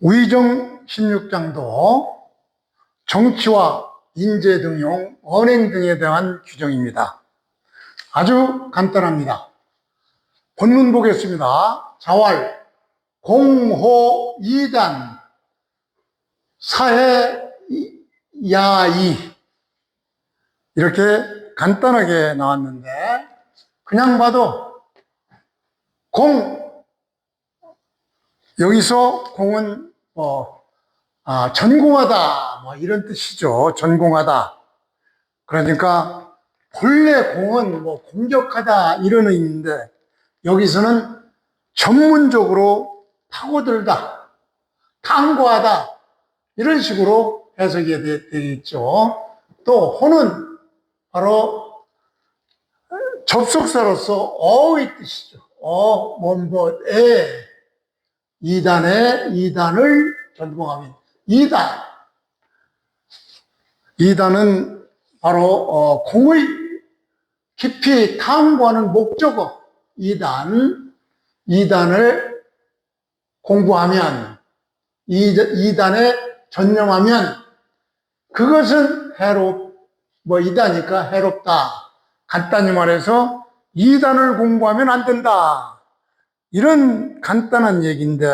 위정 16장도 정치와 인재 등용, 언행 등에 대한 규정입니다. 아주 간단합니다. 본문 보겠습니다. 자활, 공호, 이단, 사회, 야이. 이렇게 간단하게 나왔는데, 그냥 봐도 공, 여기서 공은 뭐, 아, 전공하다, 뭐 이런 뜻이죠. 전공하다. 그러니까 본래 공은 뭐 공격하다 이런 의미인데 여기서는 전문적으로 파고들다, 탐구하다 이런 식으로 해석이 되- 되겠죠. 또 호는 바로 접속사로서 어의 뜻이죠. 어, 뭐, 뭐, 에. 이단에 이단을 전공하면 이단. 이단은 바로 어, 공의 깊이 탐구하는 목적어 이단. 이단을 공부하면 이, 이단에 전념하면 그것은 해롭 뭐 이다니까 해롭다. 간단히 말해서 이단을 공부하면 안 된다. 이런 간단한 얘기인데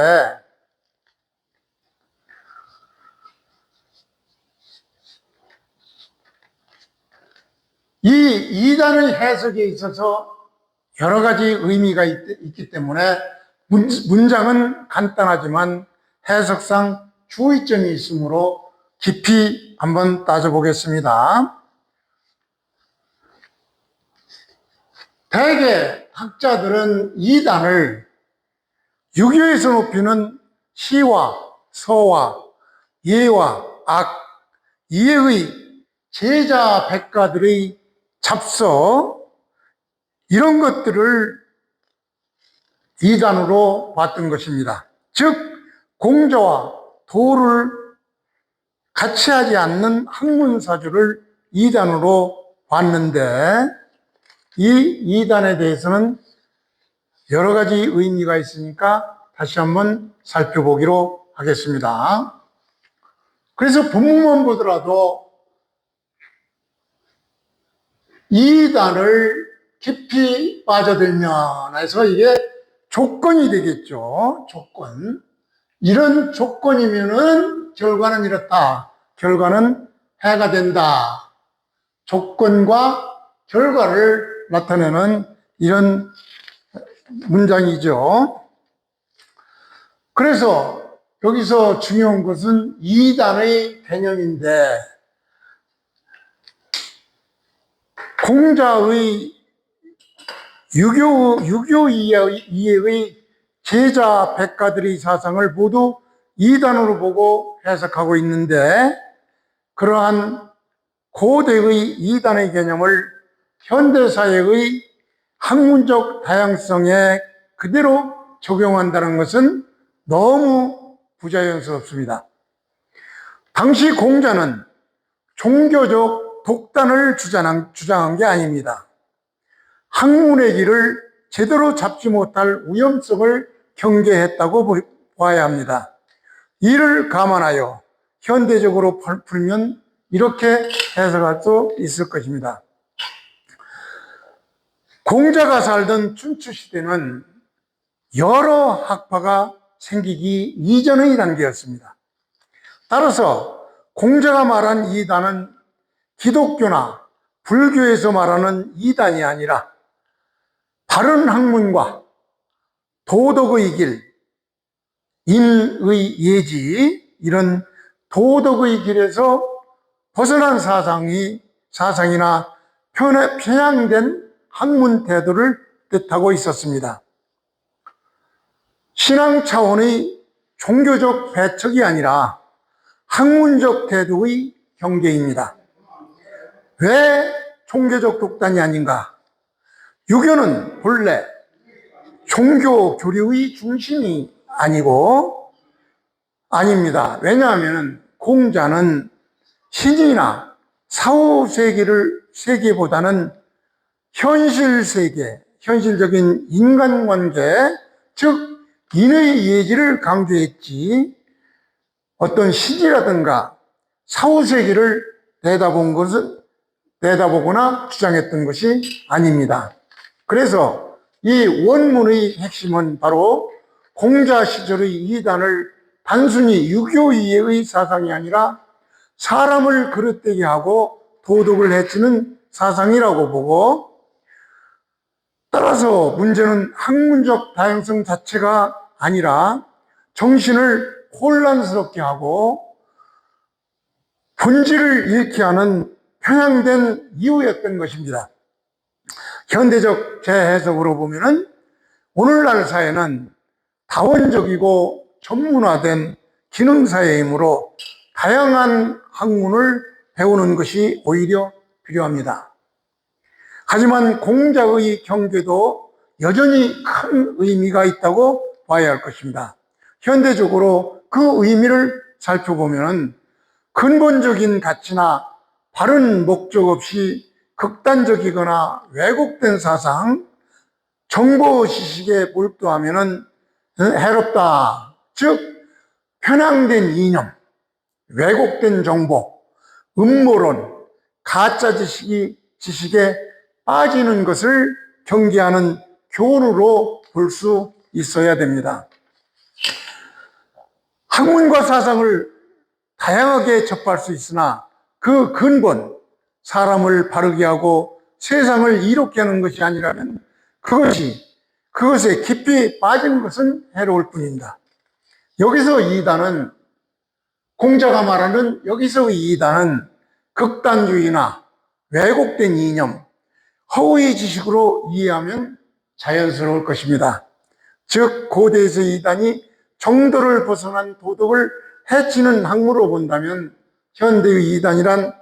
이 이단의 해석에 있어서 여러 가지 의미가 있, 기 때문에 문, 문장은 간단하지만 해석상 주의점이 있으므로 깊이 한번 따져보겠습니다. 대개 학자들은 이단을 유교에서 높이는 시와 서와 예와 악, 이해의 제자 백가들의 잡서 이런 것들을 이단으로 봤던 것입니다. 즉 공자와 도를 같이 하지 않는 학문사주를 이단으로 봤는데 이 이단에 대해서는 여러 가지 의미가 있으니까 다시 한번 살펴보기로 하겠습니다. 그래서 본문만 보더라도 이 단을 깊이 빠져들면 해서 이게 조건이 되겠죠. 조건. 이런 조건이면은 결과는 이렇다. 결과는 해가 된다. 조건과 결과를 나타내는 이런 문장이죠. 그래서 여기서 중요한 것은 이단의 개념인데 공자의 유교, 유교 이해의, 제자 백가들의 사상을 모두 이단으로 보고 해석하고 있는데 그러한 고대의 이단의 개념을 현대사회의 학문적 다양성에 그대로 적용한다는 것은 너무 부자연스럽습니다. 당시 공자는 종교적 독단을 주장한, 주장한 게 아닙니다. 학문의 길을 제대로 잡지 못할 위험성을 경계했다고 보- 봐야 합니다. 이를 감안하여 현대적으로 풀- 풀면 이렇게 해석할 수 있을 것입니다. 공자가 살던 춘추 시대는 여러 학파가 생기기 이전의 단계였습니다. 따라서 공자가 말한 이단은 기독교나 불교에서 말하는 이단이 아니라 바른 학문과 도덕의 길, 인의 예지, 이런 도덕의 길에서 벗어난 사상이, 사상이나 편향된 학문 태도를 뜻하고 있었습니다. 신앙 차원의 종교적 배척이 아니라 학문적 태도의 경계입니다. 왜 종교적 독단이 아닌가? 유교는 본래 종교 교류의 중심이 아니고 아닙니다. 왜냐하면 공자는 신이나 사후 세계를 세계보다는 현실 세계, 현실적인 인간관계, 즉 인의 예지를 강조했지 어떤 시기라든가 사후세계를 내다본 것은 내다보거나 주장했던 것이 아닙니다. 그래서 이 원문의 핵심은 바로 공자 시절의 이단을 단순히 유교 이해의 사상이 아니라 사람을 그릇되게 하고 도덕을 해치는 사상이라고 보고 따라서 문제는 학문적 다양성 자체가 아니라 정신을 혼란스럽게 하고 본질을 잃게 하는 편향된 이유였던 것입니다. 현대적 재해석으로 보면은 오늘날 사회는 다원적이고 전문화된 기능사회이므로 다양한 학문을 배우는 것이 오히려 필요합니다. 하지만 공자의 경계도 여전히 큰 의미가 있다고 봐야 할 것입니다. 현대적으로 그 의미를 살펴보면 근본적인 가치나 바른 목적 없이 극단적이거나 왜곡된 사상, 정보 지식에 몰두하면 해롭다. 즉, 편향된 이념, 왜곡된 정보, 음모론, 가짜 지식이 지식에 빠지는 것을 경계하는 교훈으로 볼 수 있어야 됩니다. 학문과 사상을 다양하게 접할 수 있으나 그 근본, 사람을 바르게 하고 세상을 이롭게 하는 것이 아니라면 그것이, 그것에 깊이 빠진 것은 해로울 뿐입니다. 여기서 이단은, 공자가 말하는 여기서 이단은 극단주의나 왜곡된 이념, 허위의 지식으로 이해하면 자연스러울 것입니다. 즉, 고대에서 이단이 정도를 벗어난 도덕을 해치는 학문으로 본다면 현대의 이단이란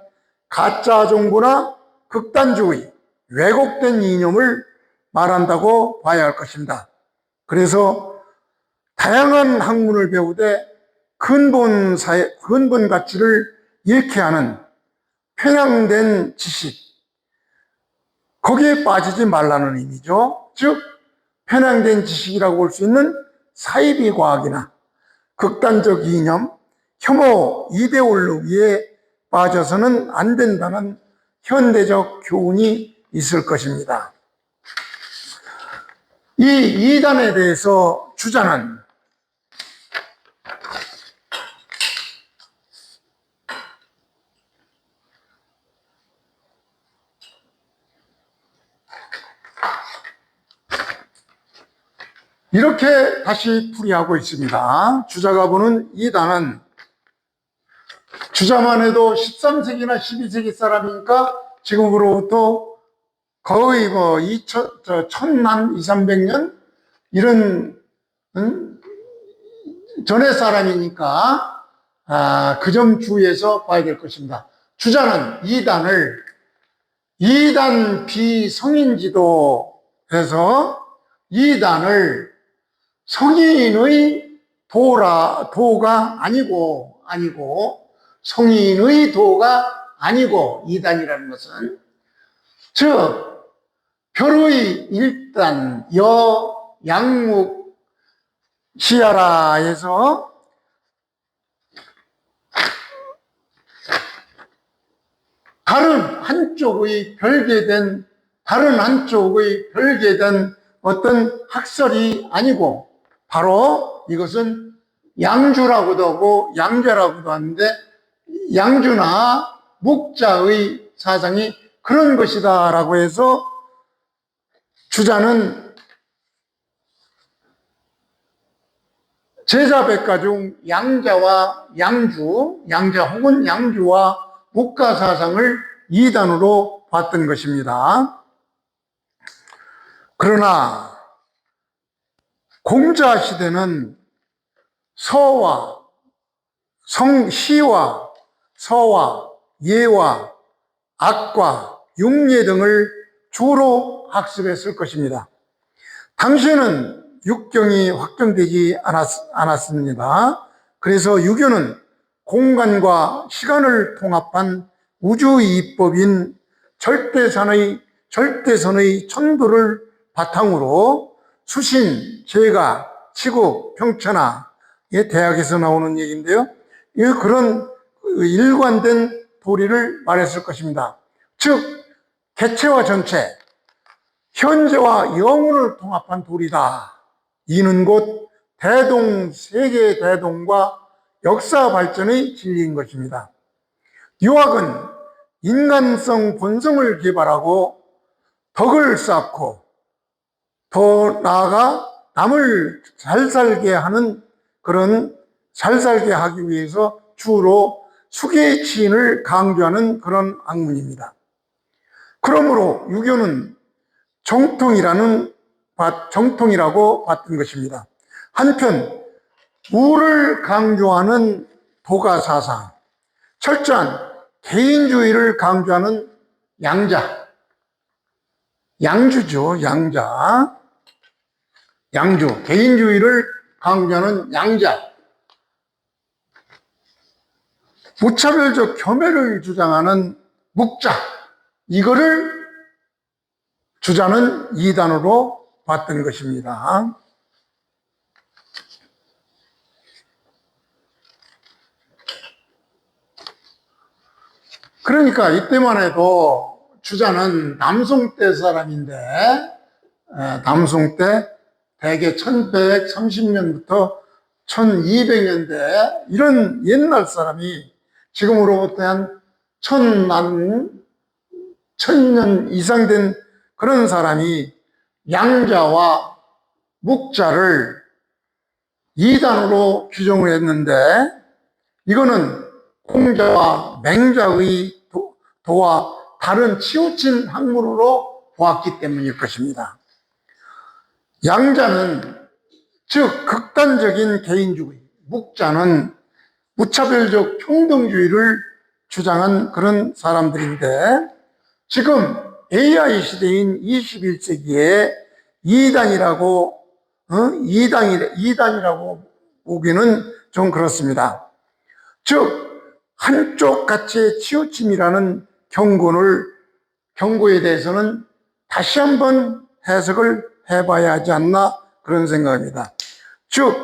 가짜 정보나 극단주의, 왜곡된 이념을 말한다고 봐야 할 것입니다. 그래서 다양한 학문을 배우되 근본 사회, 근본 가치를 잃게 하는 편향된 지식, 거기에 빠지지 말라는 의미죠. 즉, 편향된 지식이라고 볼 수 있는 사이비 과학이나 극단적 이념, 혐오, 이데올로기에 빠져서는 안 된다는 현대적 교훈이 있을 것입니다. 이 이단에 대해서 주자는 이렇게 다시 풀이하고 있습니다. 주자가 보는 이 단은 주자만 해도 13세기나 12세기 사람이니까 지금으로부터 거의 뭐 2000, 저, 천만 2, 300년 이런 음? 전의 사람이니까 아, 그 점 주의해서 봐야 될 것입니다. 주자는 이단을 이단 비성인지도 해서 이단을 성인의 도라 도가 아니고 아니고 성인의 도가 아니고 이단이라는 것은 즉 별의 일단 여 양목 시야라에서 다른 한쪽의 별개된 다른 한쪽의 별개된 어떤 학설이 아니고 바로 이것은 양주라고도 하고 양자라고도 하는데 양주나 목자의 사상이 그런 것이다 라고 해서 주자는 제자백가 중 양자와 양주, 양자 혹은 양주와 목가 사상을 이단으로 봤던 것입니다. 그러나 공자 시대는 서와 성시와 서와 예와 악과 육예 등을 주로 학습했을 것입니다. 당시에는 육경이 확정되지 않았, 않았습니다. 그래서 유교는 공간과 시간을 통합한 우주 이법인 절대선의, 절대선의 천도를 바탕으로 수신, 제가, 치국, 평천하의 대학에서 나오는 얘기인데요. 이 그런 일관된 도리를 말했을 것입니다. 즉, 개체와 전체, 현재와 영혼을 통합한 도리다. 이는 곧 대동, 세계 대동과 역사 발전의 진리인 것입니다. 유학은 인간성 본성을 개발하고 덕을 쌓고 더 나아가 남을 잘 살게 하는 그런 잘 살게 하기 위해서 주로 수계치인을 강조하는 그런 학문입니다. 그러므로 유교는 정통이라는 정통이라고 봤던 것입니다. 한편 우를 강조하는 도가 사상, 철저한 개인주의를 강조하는 양자, 양주죠, 양자. 양주, 개인주의를 강조하는 양자. 무차별적 겸해를 주장하는 묵자. 이거를 주자는 이단으로 봤던 것입니다. 그러니까 이때만 해도 주자는 남송 때 사람인데 에, 남송 때 대개 1130년부터 1200년대 이런 옛날 사람이 지금으로부터 한 천만 천년 이상 된 그런 사람이 양자와 묵자를 이단으로 규정을 했는데 이거는 공자와 맹자의 도, 도와 다른 치우친 학문으로 보았기 때문일 것입니다. 양자는 즉 극단적인 개인주의, 묵자는 무차별적 평등주의를 주장한 그런 사람들인데 지금 AI 시대인 21세기에 이단이라고 어? 이단이 이단이라고 보기는 좀 그렇습니다. 즉 한쪽 가치의 치우침이라는 경고를 경고에 대해서는 다시 한번 해석을 해봐야 하지 않나 그런 생각입니다. 즉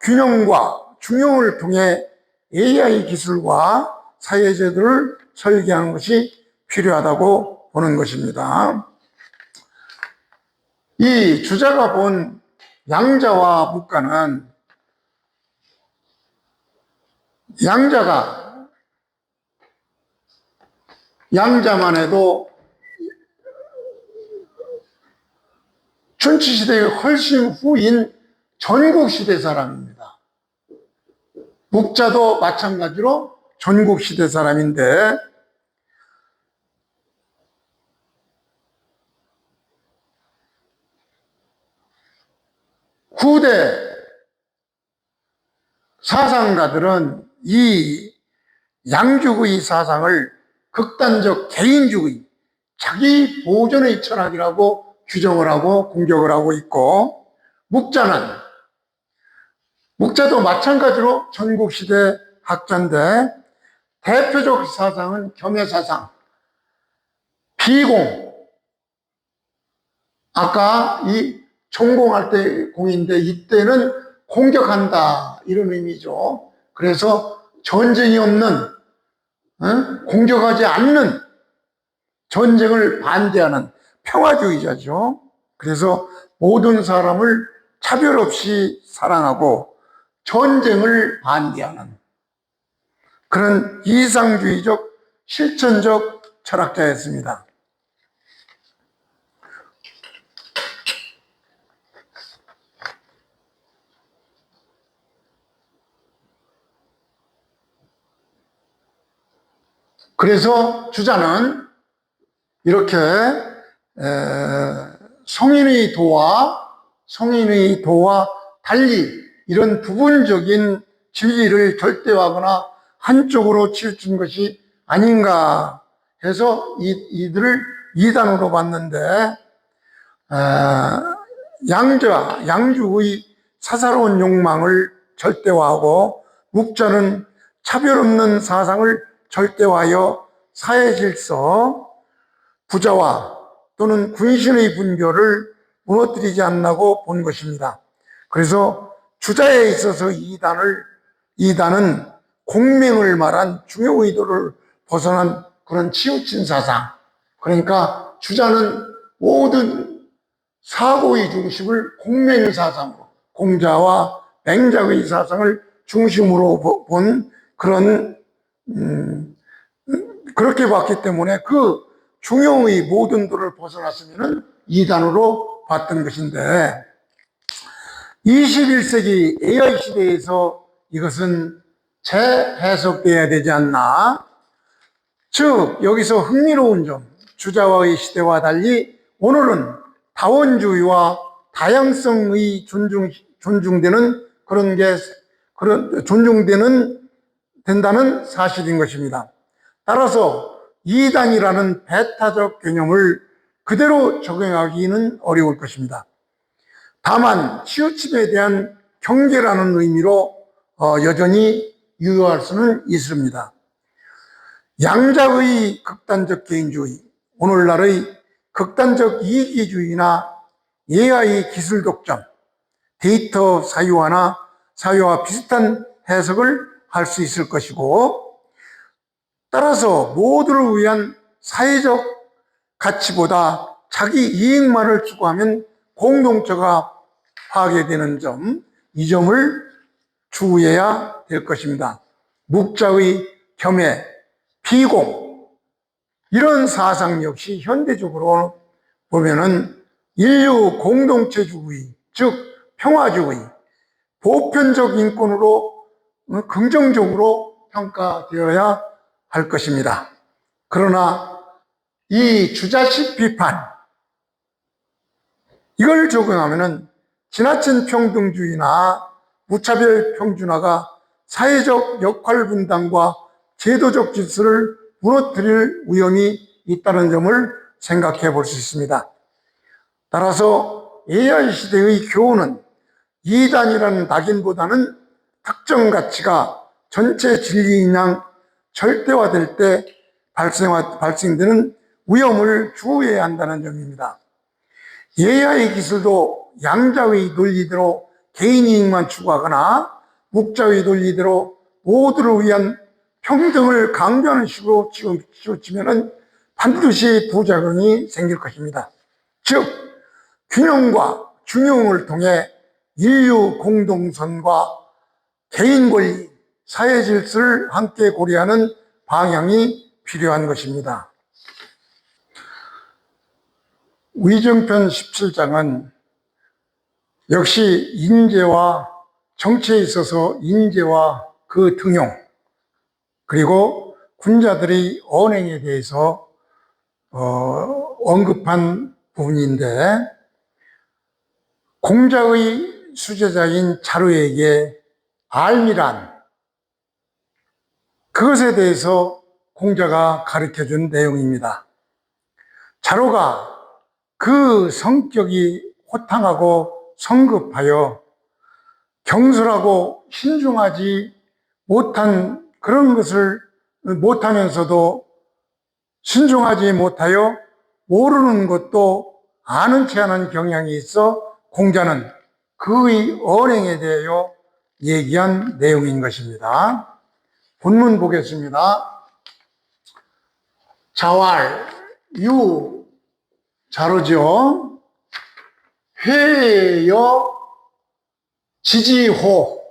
균형과 중용을 통해 AI 기술과 사회제도를 설계하는 것이 필요하다고 보는 것입니다. 이 주자가 본 양자와 묵가는 양자가 양자만 해도 춘추시대의 훨씬 후인 전국시대 사람입니다. 묵자도 마찬가지로 전국시대 사람인데 후대 사상가들은 이 양주의 사상을 극단적 개인주의, 자기 보존의 철학이라고 규정을 하고 공격을 하고 있고, 묵자는, 묵자도 마찬가지로 전국시대 학자인데, 대표적 사상은 겸해사상, 비공, 아까 이 전공할 때 공인데 이때는 공격한다 이런 의미죠. 그래서 전쟁이 없는 어? 공격하지 않는 전쟁을 반대하는 평화주의자죠. 그래서 모든 사람을 차별 없이 사랑하고 전쟁을 반대하는 그런 이상주의적 실천적 철학자였습니다. 그래서 주자는 이렇게 성인의 도와 성인의 도와 달리 이런 부분적인 진리를 절대화하거나 한쪽으로 치우친 것이 아닌가 해서 이, 이들을 이단으로 봤는데 양자, 양주의 사사로운 욕망을 절대화하고 묵자는 차별 없는 사상을 절대화하여 사회 질서, 부자와 또는 군신의 분교를 무너뜨리지 않나고 본 것입니다. 그래서 주자에 있어서 이 단을 이 단은 공명을 말한 중요 의도를 벗어난 그런 치우친 사상. 그러니까 주자는 모든 사고의 중심을 공명의 사상으로, 공자와 맹자의 사상을 중심으로 보- 본 그런, 음, 그렇게 봤기 때문에 그 중용의 모든 도를 벗어났으면 이단으로 봤던 것인데, 21세기 AI 시대에서 이것은 재해석돼야 되지 않나. 즉, 여기서 흥미로운 점, 주자와의 시대와 달리 오늘은 다원주의와 다양성의 존중, 존중되는 그런 게, 그런, 존중되는, 된다는 사실인 것입니다. 따라서 이단이라는 배타적 개념을 그대로 적용하기는 어려울 것입니다. 다만 치우침에 대한 경계라는 의미로 어, 여전히 유효할 수는 있습니다. 양자의 극단적 개인주의, 오늘날의 극단적 이기주의나 AI 기술 독점, 데이터 사유화나 사유와 비슷한 해석을 할 수 있을 것이고, 따라서 모두를 위한 사회적 가치보다 자기 이익만을 추구하면 공동체가 파괴되는 점, 이 점을 주의해야 될 것입니다. 묵자의 겸해, 비공, 이런 사상 역시 현대적으로 보면은 인류 공동체주의, 즉 평화주의, 보편적 인권으로 어, 긍정적으로 평가되어야 할 것입니다. 그러나 이 주자식 비판, 이걸 적용하면은 지나친 평등주의나 무차별 평준화가 사회적 역할 분담과 제도적 질서를 무너뜨릴 위험이 있다는 점을 생각해 볼 수 있습니다. 따라서 AI 시대의 교훈은 이단이라는 낙인보다는 특정 가치가 전체 진리인 양 절대화될 때 발생되는 위험을 주의해야 한다는 점입니다. AI 기술도 양자의 논리대로 개인 이익만 추구하거나 묵자의 논리대로 모두를 위한 평등을 강조하는 식으로 치우치면 반드시 부작용이 생길 것입니다. 즉, 균형과 중용을 통해 인류 공동선과 개인 권리, 사회 질서를 함께 고려하는 방향이 필요한 것입니다. 위정편 17장은 역시 인재와 정치에 있어서 인재와 그 등용, 그리고 군자들의 언행에 대해서 어, 언급한 부분인데 공자의 수제자인 자루에게 알미란 그것에 대해서 공자가 가르쳐 준 내용입니다. 자루가 그 성격이 호탕하고 성급하여 경솔하고 신중하지 못한 그런 것을 못하면서도 신중하지 못하여 모르는 것도 아는 체 하는 경향이 있어 공자는 그의 언행에 대하여 얘기한 내용인 것입니다. 본문 보겠습니다. 자왈, 유, 자로죠. 회여, 지지호,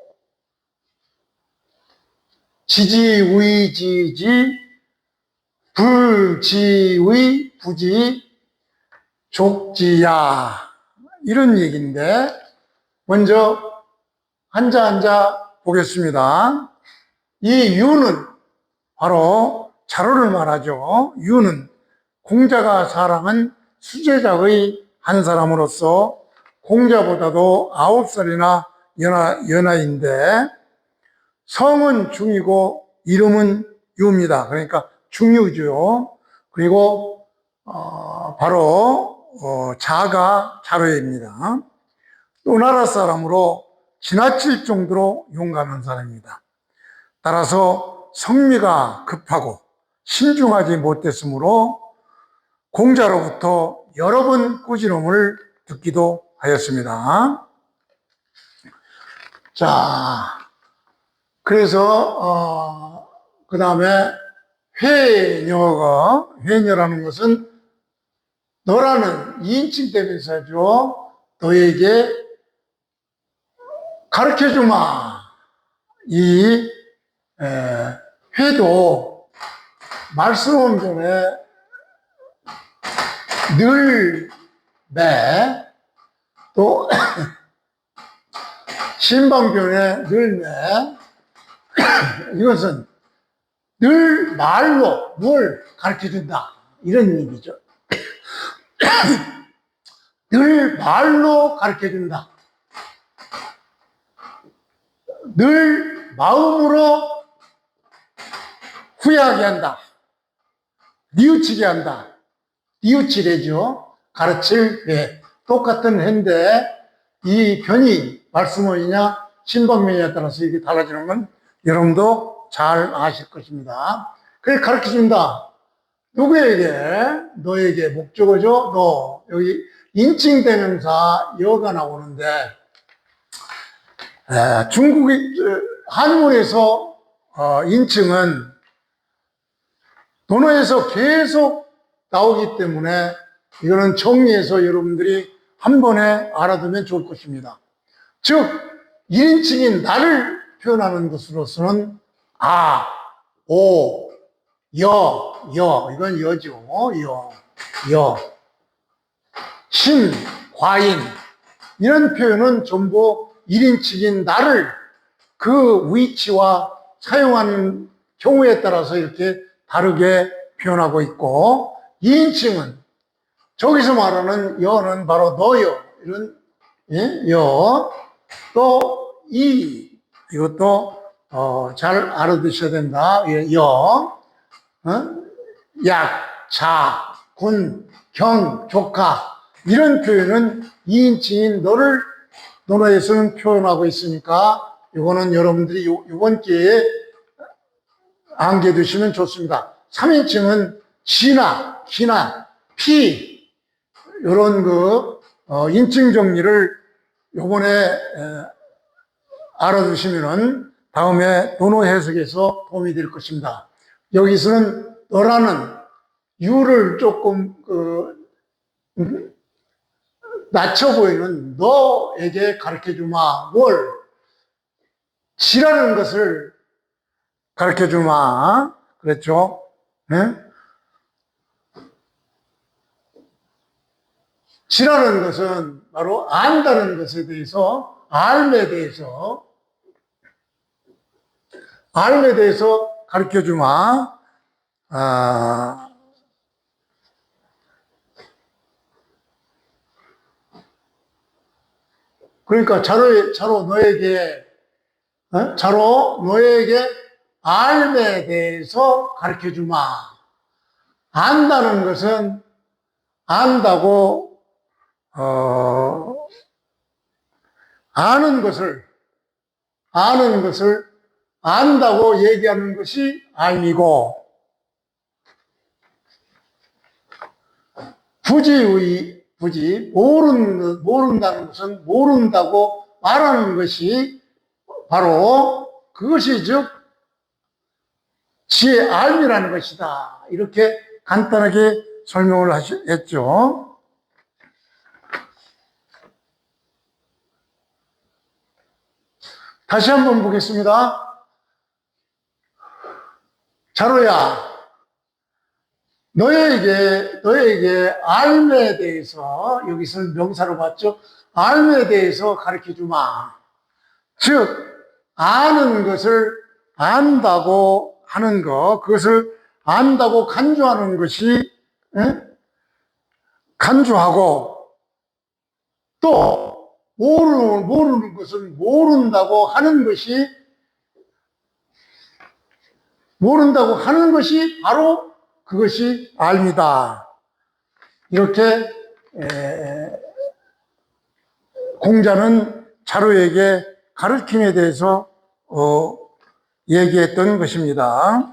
지지위지지, 불지위, 부지, 족지야. 이런 얘기인데, 먼저 한자 한자 보겠습니다. 이 유는 바로 자로를 말하죠. 유는 공자가 사랑한 수제자의 한 사람으로서 공자보다도 아홉 살이나 연하, 연하인데 성은 중이고 이름은 유입니다. 그러니까 중유죠. 그리고 어, 바로 어, 자가 자로입니다. 또 나라 사람으로 지나칠 정도로 용감한 사람입니다. 따라서 성미가 급하고 신중하지 못했으므로 공자로부터 여러 번 꾸지람을 듣기도 하였습니다. 자, 그래서 어, 그 다음에 회녀가 회녀라는 것은 너라는 인칭 대명사죠. 너에게 가르쳐 주마. 이 에, 회도 말씀 전에 늘, 매, 또, 신방편에 늘 매, 이것은 늘 말로 뭘 가르쳐 준다. 이런 의미죠. 늘 말로 가르쳐 준다. 늘 마음으로 후회하게 한다. 뉘우치게 한다. 뉘우치래죠. 가르칠 회. 똑같은 회인데 이 변이 말씀원이냐 신방면에 따라서 이게 달라지는 건 여러분도 잘 아실 것입니다. 그래 가르쳐 준다. 누구에게? 너에게 목적어죠. 너 여기 인칭 대명사 여가 나오는데 에, 중국이 저, 한문에서 어, 인칭은 논어에서 계속 나오기 때문에 이거는 정리해서 여러분들이 한 번에 알아두면 좋을 것입니다. 즉, 1인칭인 나를 표현하는 것으로서는 아, 오, 여, 여, 이건 여죠. 여, 여. 신, 과인. 이런 표현은 전부 1인칭인 나를 그 위치와 사용하는 경우에 따라서 이렇게 다르게 표현하고 있고, 2인칭은 저기서 말하는 여는 바로 너여. 이런, 예? 여. 또, 이. 이것도, 어, 잘 알아두셔야 된다. 예, 여. 어? 약, 자, 군, 경, 조카. 이런 표현은 2인칭인 너를 논어에서는 표현하고 있으니까, 이거는 여러분들이 요, 이번 기회에 안겨 두시면 좋습니다. 3인칭은 지나, 기나, 피, 이런 그, 어, 인칭 정리를 요번에 에, 알아두시면은 다음에 논어 해석에서 도움이 될 것입니다. 여기서는 너라는 유를 조금 그, 음, 낮춰 보이는 너에게 가르쳐 주마. 뭘? 지라는 것을 가르쳐 주마. 그랬죠? 네? 지라는 것은 바로 안다는 것에 대해서, 알에 대해서, 알에 대해서 가르쳐 주마. 아, 그러니까 자로, 자로 너에게, 어? 자로 너에게 알에 대해서 가르쳐 주마. 안다는 것은 안다고, 어, 아는 것을, 아는 것을 안다고 얘기하는 것이 알이고, 부지의, 부지, 모르는, 모른다는 것은 모른다고 말하는 것이 바로 그것이 즉, 지의 알미라는 것이다. 이렇게 간단하게 설명을 했죠. 다시 한번 보겠습니다. 자로야, 너에게, 너에게 알에 대해서, 여기서 명사로 봤죠? 알에 대해서 가르쳐 주마. 즉, 아는 것을 안다고 하는 것, 그것을 안다고 간주하는 것이, 예? 간주하고, 또, 모르는, 모르는 것은 모른다고 하는 것이, 모른다고 하는 것이 바로 그것이 알미다. 이렇게, 에, 공자는 자로에게 가르침에 대해서, 어, 얘기했던 것입니다.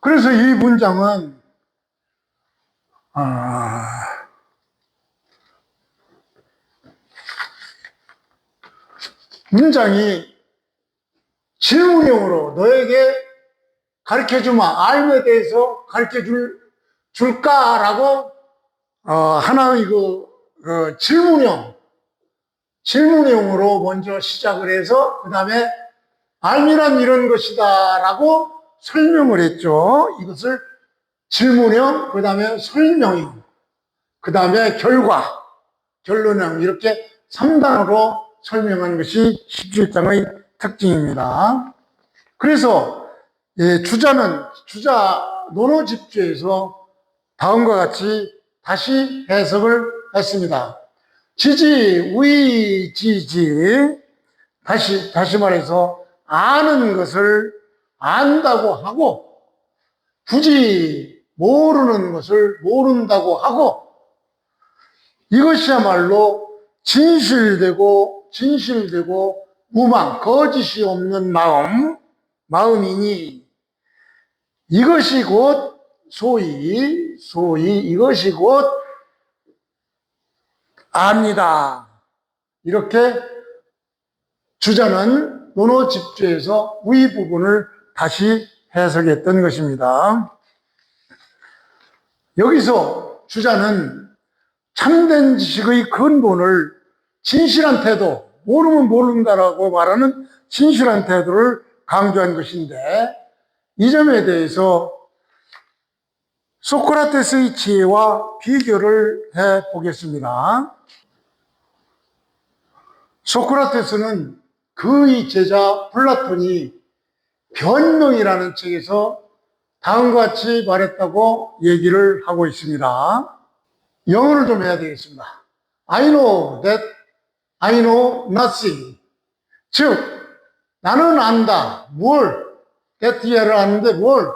그래서 이 문장은 아, 문장이 질문형으로 너에게 가르쳐주마 알에 대해서 가르쳐줄 줄까라고 어, 하나의 그, 그 질문형, 질문형으로 먼저 시작을 해서, 그 다음에 알미란 이런 것이다 라고 설명을 했죠. 이것을 질문형, 그 다음에 설명형, 그 다음에 결과, 결론형, 이렇게 3단으로 설명한 것이 17장의 특징입니다. 그래서 예, 주자는 주자 논어 집주에서 다음과 같이 다시 해석을 했습니다. 지지, 위, 지지. 다시, 다시 말해서 아는 것을 안다고 하고 굳이 모르는 것을 모른다고 하고 이것이야말로 진실되고 진실되고 무망, 거짓이 없는 마음, 마음이니 이것이 곧 소위, 소위 이것이 곧 압니다. 이렇게 주자는 논어 집주에서 위 부분을 다시 해석했던 것입니다. 여기서 주자는 참된 지식의 근본을 진실한 태도, 모르면 모른다라고 말하는 진실한 태도를 강조한 것인데, 이 점에 대해서 소크라테스의 지혜와 비교를 해 보겠습니다. 소크라테스는 그의 제자 플라톤이 변명이라는 책에서 다음과 같이 말했다고 얘기를 하고 있습니다. 영어를 좀 해야 되겠습니다. I know that I know nothing. 즉, 나는 안다. 뭘? that를 아는데 뭘?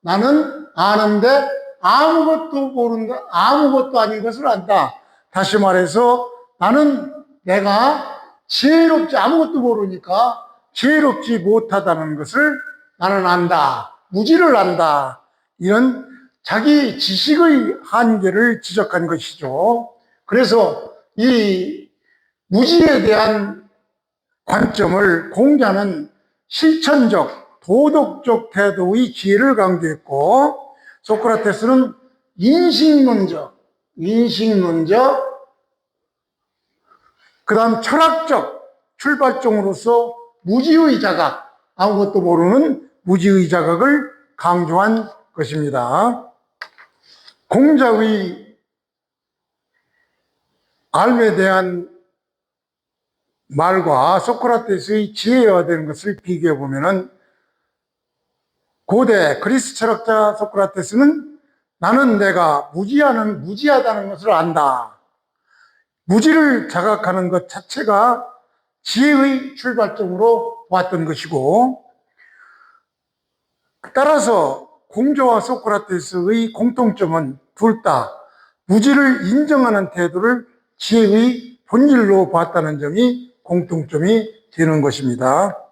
나는 아는데 아무것도 모른다. 아무것도 아닌 것을 안다. 다시 말해서 나는 내가 지혜롭지 아무것도 모르니까 지혜롭지 못하다는 것을 나는 안다. 무지를 안다. 이런 자기 지식의 한계를 지적한 것이죠. 그래서 이 무지에 대한 관점을 공자는 실천적, 도덕적 태도의 지혜를 강조했고, 소크라테스는 인식론적, 인식론적, 그 다음 철학적 출발점으로서 무지의 자각, 아무것도 모르는 무지의 자각을 강조한 것입니다. 공자의 알에 대한 말과 소크라테스의 지혜화되는 것을 비교해 보면은 고대 그리스 철학자 소크라테스는 나는 내가 무지하는 무지하다는 것을 안다. 무지를 자각하는 것 자체가 지혜의 출발점으로 왔던 것이고 따라서 공자와 소크라테스의 공통점은 둘 다 무지를 인정하는 태도를 지혜의 본질로 봤다는 점이 공통점이 되는 것입니다.